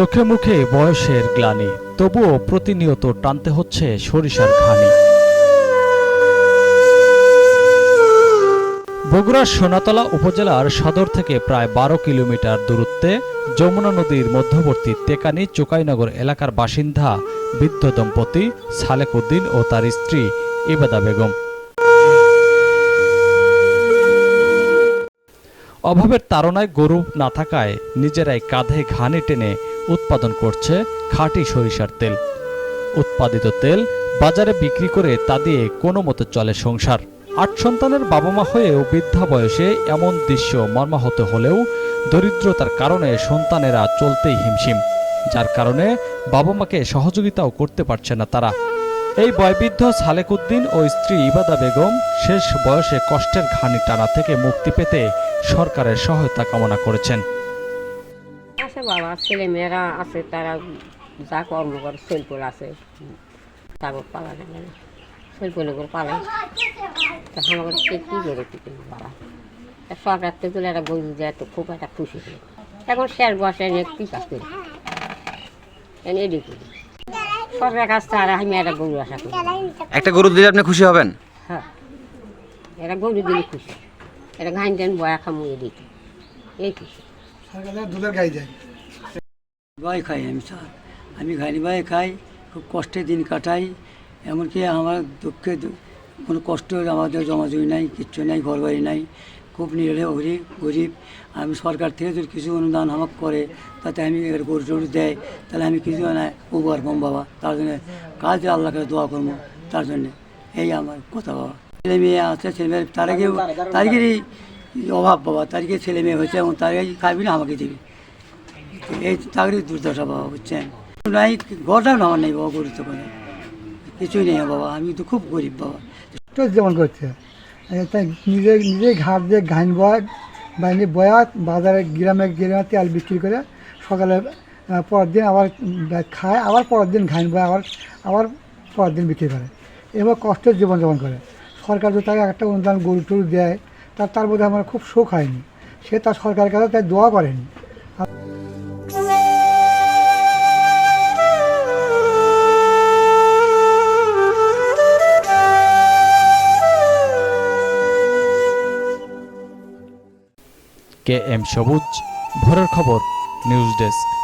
চোখে মুখে বয়সের গ্লানি, তবুও প্রতিনিয়ত টানতে হচ্ছে সরিষার ঘানি। বগুড়ার সোনাতলা উপজেলার সদর থেকে প্রায় বারো কিলোমিটার দূরত্বে যমুনা নদীর মধ্যবর্তী তেকানি চোকাইনগর এলাকার বাসিন্দা বৃদ্ধ দম্পতি সালেক উদ্দিন ও তার স্ত্রী ইবাদা বেগম। অভাবের তাড়নায় গরু না থাকায় নিজেরাই কাঁধে ঘানে টেনে উৎপাদন করছে খাঁটি সরিষার তেল। উৎপাদিত তেল বাজারে বিক্রি করে তা দিয়ে কোনো মতো চলে সংসার। আট সন্তানের বাবা মা হয়েও বৃদ্ধা বয়সে এমন দৃশ্য মর্মাহত হলেও দরিদ্রতার কারণে সন্তানেরা চলতেই হিমশিম, যার কারণে বাবা মাকে সহযোগিতাও করতে পারছে না তারা। এই বয়বৃদ্ধ সালেকুদ্দিন ও স্ত্রী ইবাদা বেগম শেষ বয়সে কষ্টের ঘানি টানা থেকে মুক্তি পেতে সরকারের সহায়তা কামনা করেছেন। আছে বাবা ছেলে মেয়েরা আছে তারা যা কর্ম করে শৈলপুল আছে। তারপর পালা যাবে না শৈলপুলে করে পালে তা আমাকে কে কী করে কি বাবা? সরকার থেকে তুলে একটা বই দেয় তো খুব একটা খুশি হলো। এখন শেষ বসে নিয়ে কী কাজ করি? এনে এডি করি। সরকারের কাছ থেকে আর আমি একটা গরু আশা করি একটা গরু দিলে আপনি খুশি হবেন? হ্যাঁ। এটা গরু দিলে খুশি। এটা ঘাইন টেন বয়া খামু এদিক। এই খুশি। দুধের গাই যায়। ভাই খাই আমি, স্যার। আমি ভাই খাই, খুব কষ্টে দিন কাটাই। এমনকি আমার দুঃখে কোনো কষ্ট আমাদের জমাজমি নাই, কিচ্ছু নাই ঘর বাড়ি নাই। খুব নিরে গরিব গরিব। আমি সরকার থেকে যদি কিছু অনুদান আমাকে করে, তাতে আমি গরু টরু দেয়, তাহলে আমি কিছু না উপকার পাম, বাবা। তার জন্য কাজে আল্লাহকে দোয়া করব, তার জন্যে। এই আমার কথা, বাবা। ছেলে মেয়ে আছে, ছেলে মেয়ে তার আগে তারিখেরই অভাব, বাবা। তারিখে ছেলে মেয়ে হয়েছে, এবং তার খাবি না আমাকে দিবি। এই চাকরি দুর্দশা বাবা, বুঝছেন? নাই, ঘরটাও না আমার নেই বাবা গরিব তো করে কিছুই নেই বাবা, আমি তো খুব গরিব বাবা। তো যেমন করছে। তাই নিজে নিজেই ঘাট দিয়ে ঘাইন বয়া বাইনে বয়া বাজারে গ্রামে গ্রামে তেল বিক্রি করে সকালে পরের দিন আবার খায়, আবার পরের দিন ঘাইন বয়, আবার আবার পরের দিন বিক্রি করে। এবার কষ্টের জীবনযাপন করে। সরকার যদি তাকে একটা অনুদান গরু টরু দেয়, তার তার বোধহয় আমার খুব সুখ হয়নি। সে তার সরকারের কাছে তাই দোয়া করেনি। কে এম সবুজ ভোরের খবর নিউজ ডেস্ক।